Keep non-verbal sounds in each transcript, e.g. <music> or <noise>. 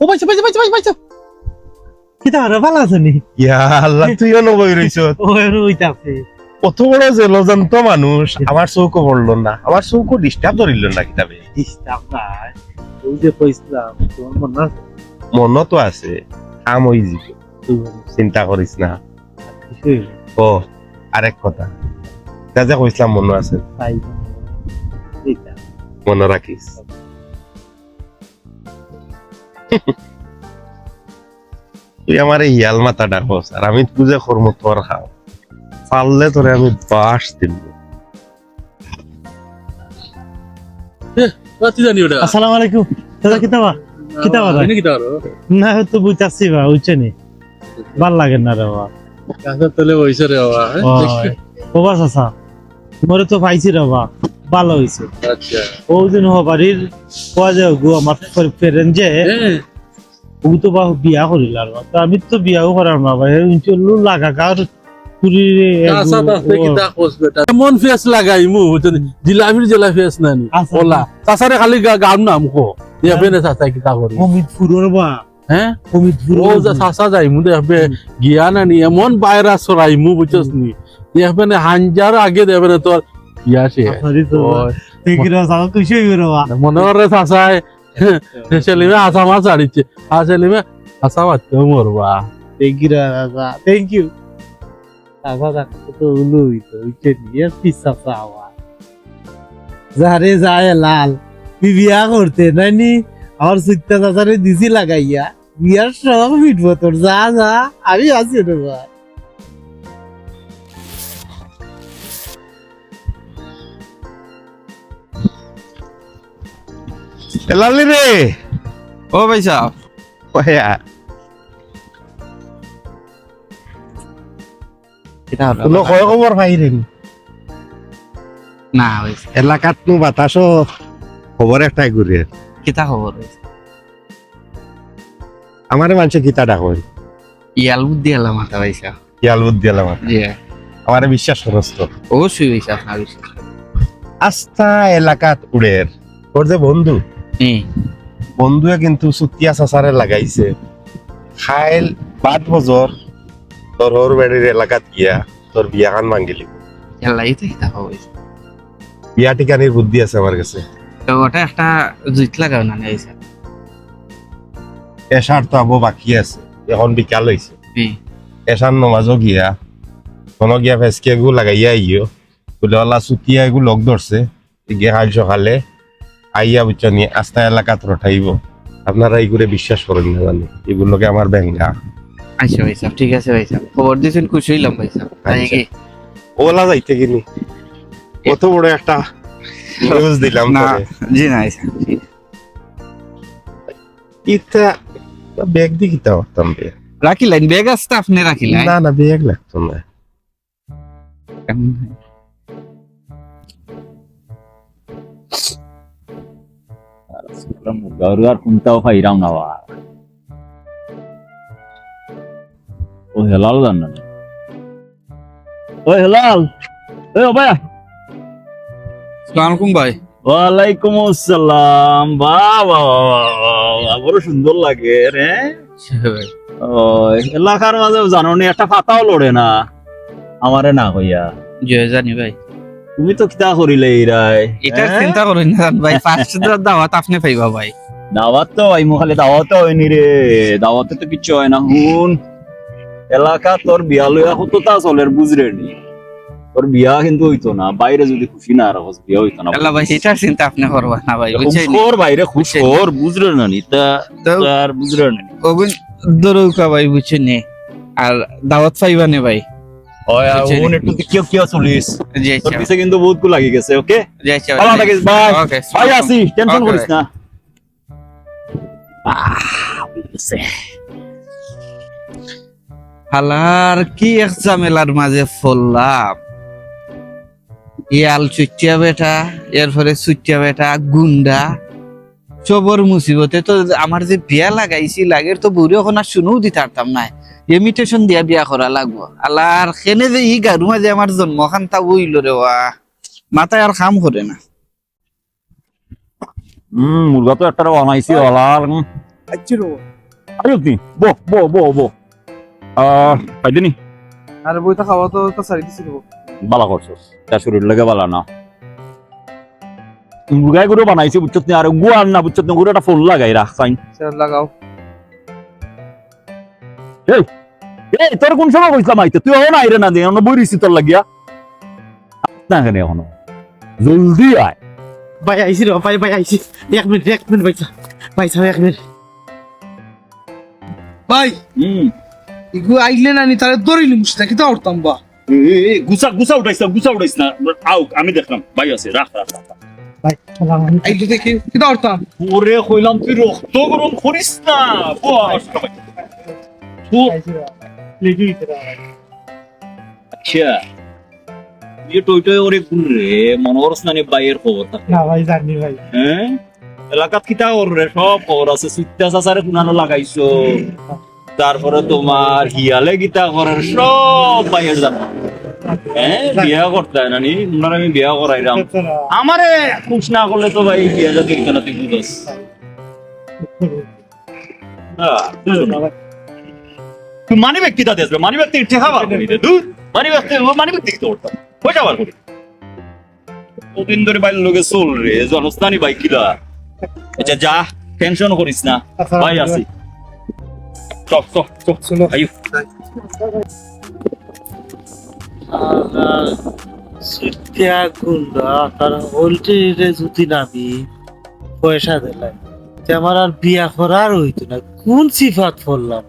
ও পাইছে পাইছে পাইছে পাইছে পাইছে। কিতা আরে ভালো আছে নি। ইয়া আল্লাহ তুইও নবই রইছ। <laughs> ও রইতাছে কত বড় জলজন্ত মানুষ আমার চৌকো পড়ল না। আমার চৌকো ডিস্টার্ব ধরিল না কিতাবে। ডিস্টার্ব নাই। ওই যে কইছিলাম তোমার মনে আছে? মন তো আছে। চিন্তা করিস না। ও আরেক কথা। তা যে কইছিলাম মনে আছে। মনে রাখিস। তুই আমার এই হিয়াল মাথা ডাকস আর আমি পুজো করব তোর খাও পারলে তোরে আমি বাস দিব কি আসসালামু আলাইকুম। দাদা কিতা বা? কিতা বা? জানি কি তার না হয়তো বুঝাচ্ছি বা উঠছে নি? ভালো লাগে না রে বাবা। কাছে তলে বইছে রে বাবা হ্যাঁ? ওই, বাবা চাচা তোমারে তো পাইছি রে বাবা। ভালো হয়েছে। আচ্ছা। ও দিন হবারির কোয়া যায় গো আমার ফেরেন যে হ্যাঁ। ও তো বা বিয়া করিল আর আমি তো বিয়াও করার না ভাই। চলু লাগা কার পুরীরে কাঁচা তাতে কি তা কোস বেটা। এমন ফেস লাগাই মু জিলাপির জেলা ফেস নানি। আচ্ছা। ওলা। চাচারে খালি গাম নাম কো দেখবে না চাচা কি তা করি। অমিত ফুরোর বা। হ্যাঁ? অমিত ও চাচা যাই মু দেখবে গিয়া নানি। এমন বাইরা চড়াই মু বুঝছস নি? দেখবে না হাঞ্জার আগে দেখবে না তোর ইয়া সে সরি তো দেখিরা সারা খুশি হয়ে গেল বা মনে করে চাচায় সেলিমে আসা মাছ ছাড়িচ্ছে আর সেলিমে আসা মারতেও মরবা দেখিরা দাদা থ্যাংক ইউ দাদা তো উলুই তো উঠে নিয়ে পিসা পাওয়া যারে যায় লাল বিয়া করতে নানি আমার সুইতা দাদারে দিছি লাগাইয়া। বিয়ার সব মিটবো তোর যা যা আমি আছি রে ভাই লালি রে। ও ভাই সাহেব ওয়া। কিতা হলো কোনো খয় খবর পাইরেন না ভাই এলাকাত নু বাতাসও খবর একটাই ঘুরে কিতা খবর? আমার মানুষে কিতা ডাকই ইয়াল বুদ্ধি এলাম মাথা ভাই সাহেব ইয়াল বুদ্ধি এলাম জি। আমার বিশ্বাস করস তো অবশ্যই বিশ্বাস। আস্থা এলাকাত উড়ের। তোর যে বন্ধু। বন্ধুয়ে কিন্তু সুতিয়া চাচারে লাগাইছে। খাইল বাদ বজর তোর হর বাড়ির এলাকাত গিয়া তোর বিয়া খান ভাঙ্গিলি হইছে। বিয়া টিকানির বুদ্ধি আছে আমার কাছে। তো ওটা একটা লাগাও না এসার তো আবো বাকি আছে এখন বিকাল হয়েছে এসার নমাজও গিয়া কোনো গিয়া ফেসকে এগু লাগাইয়া আইও বলে ওলা সুতিয়া এগু লগ ধরছে গিয়া কাল সকালে আইয়া বুঝছ নি আস্তা এলাকাত রঠাইব আপনারা এইগুলো বিশ্বাস করেন না জানি। এগুলোকে আমার ব্যাঙ্গা আচ্ছা ভাই সাহেব ঠিক আছে ভাই সাহেব। খবর দিয়েছেন খুশি হইলাম ভাই সাহেব। আচ্ছা। কি ওলা যাইতে কিনি কত বড় একটা নিউজ দিলাম না জি না। ইটা ব্যাগ দি কিতা করতাম বে? রাখিলেন ব্যাগ আসতে আপনি রাখিলেন না না ব্যাগ লাগতো না। Oh. Oh. Eh আলাইকুম ভাই ওয়ালাইকুম আসসালাম বাবা বড় সুন্দর লাগে রে ও এলাকার মাঝে জানো একটা পাতাও লড়ে না আমারে না কইয়া জয় জানি ভাই তুমি তো কিতা করিলে ইরাই এটা হ্যাঁ? চিন্তা করেন না ভাই ফার্স্ট দাওয়াত আপনি পাইবা ভাই। দাওয়াত তো আইমু খালি দাওয়াত হয়নি রে। দাওয়াতে তো কিচ্ছু হয় না হুন এলাকা তোর বিয়া লইয়া হতো তা চলের বুঝরে নি। তোর বিয়া কিন্তু হইতো না বাইরে যদি খুশি না রাখস বিয়া হইতো না। আল্লাহ ভাই এটার চিন্তা আপনি করবা না ভাই বুঝছেন খুশখোর বাইরে খুশখোর বুঝরে না নি তা তো আর বুঝরে না ওগুন দরৌকা ভাই বুঝছেন আর দাওয়াত পাইবা নে ভাই? কিন্তু বহুত কু লাগি গেছে ওকে ভালো থাকিস বাই ভাই আসি টেনশন করিস না। হালার কি এক ঝামেলার মাঝে ফললাম ইয়াল চুটিয়া বেটা এরপরে চুটিয়া বেটা গুন্ডা। চবর মুসিবতে তো আমার যে বিয়া লাগাইছি লাগের তো বুড়ি আর শুনেও দিতে পারতাম না ইমিটেশন দিয়া বিয়া করা লাগবো। আল্লাহর খেনে যে ই গারু মাঝে আমার জন্ম খান তা বইল রে ওয়া। মাথায় আর কাম করে না। হুম মুরগা তো একটা বানাইছি হলার আচ্ছা আরে বো বো বো বো। খাইদিনি আরে বইটা খাওয়া তো তো সারি দিছিল বালা করছস তা শরীর লাগে বালা না। মুরগাই গরু বানাইছি বুঝছত নি আর গুয়ার না বুঝছত নি গরুটা ফুল লাগাই রাখ সাইন। লাগাও। এই তোর কোন সময় কইছিলাম আইতে? তুই এখন আইরে না দে অন্য বই রিসি তোর লাগিয়া। না কেন এখনও? জলদি আয়। ভাই আইসি রে ভাই ভাই আইসি এক মিনিট এক মিনিট ভাইসা ভাইসা এক মিনিট। ভাই হুম। ইগু আইলে না নি তারে দরিলি মুস্তা কি তো উঠতাম বা? গুসা গুসা উঠাইছ না গুসা উঠাইছ না। আও আমি দেখলাম ভাই আছে রাখ রাখ রাখ। ভাই আইলে দেখি কি তো উঠতাম? ওরে কইলাম তুই রক্ত গরম করিস না। বস তুই আচ্ছা ये থাকে না ভাই জানি ভাই। হ্যাঁ? এলাকাত কিতা রে? সব খবর আছে সুইতা চাচারে কুনানো লাগাইছো। তারপরে তোমার হিয়ালে গীতা করার সব বাইয়ের জানো হ্যাঁ বিয়া করতে হয় না নি? উনার আমি বিয়া করাইলাম। আমারে খুশ না করলে তো ভাই বিয়া যাতে তুই বুঝস? তুই মানি ব্যক্তি তা দেশ মানি ব্যক্তি ঠেকা বার করি দূর মানি ব্যক্তি মানি ব্যক্তি করি। কদিন ধরে বাইরের লোকে চল রে জনস্থানি বাইক কিলা। আচ্ছা যা টেনশন করিস না। ভাই আছি। চলো সুতিয়া গুন্ডা তার ওল্টে যদি নামি পয়সা দিলাই। তে আমার আর বিয়া করার হইতো না কোন সিফাত পড়লাম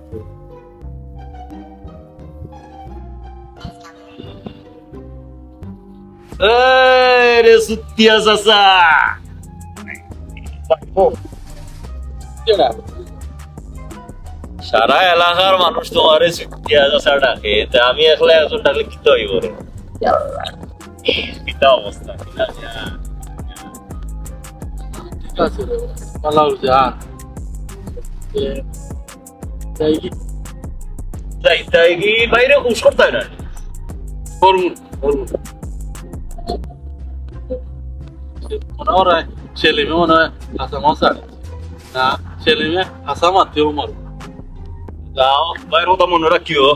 রে সুতিয়া চাচা সারা এলাকার মানুষ তোমার সুতিয়া চাচা ডাকে তা আমি একলা একজন ডাকলে কি তো হইব রে। কিতা অবস্থা কিনা যা। ঠিক আছে রে পালাও যা। তাই তাই কি বাইরে খুশ করতে হয় না? মনে হয় হাসা মশা না ছেলে মেয়ে হাসা মারতেও মারবো যাও বাইরে ওটা মনে রাখিও।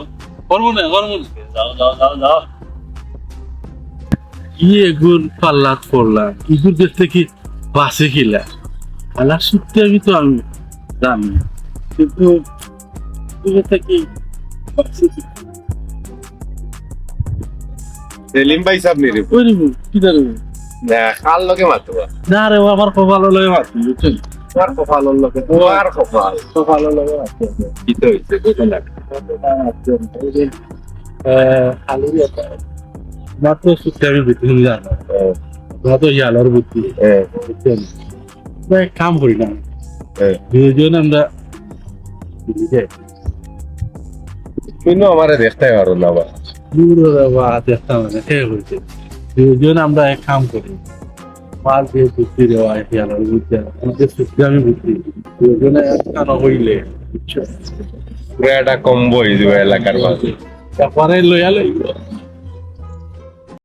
করব না করব যাও যাও যাও যাও। কি এগুন পাল্লাত পড়লাম ইগুর দেখতে কি বাসে খিলা আলা সত্যি আমি তো আমি জানি কিন্তু এগুলো কি বাসে কি সেলিম ভাই সাহেব নিরে ওই রে কি দাঁড়ো মাতবা না রে ও আমার কপাল বুঝছেন? তোমার তোমার কপাল? কপাল লয়ে মারছি কি তো হইছে বুঝো না। খালি মাত্র সত্যি আমি বুদ্ধি জানো? মাত্র ইয়ালোর বুদ্ধি। বুঝছেন? এক কাম করি না। দুজন আমরা কিন্তু আমারে দেখতে পারো না বা দূরে ঠিক হয়েছে দুজন আমরা এক কাম করি। মাল দিয়ে বুদ্ধি দেওয়া ইয়ালোর বুদ্ধি আমাদের সত্যি আমি বুদ্ধি। দুজনে একখানা হইলে একটা কম্বো হয়ে যাবে এলাকার মাঝে তারপরে লইয়া লইব।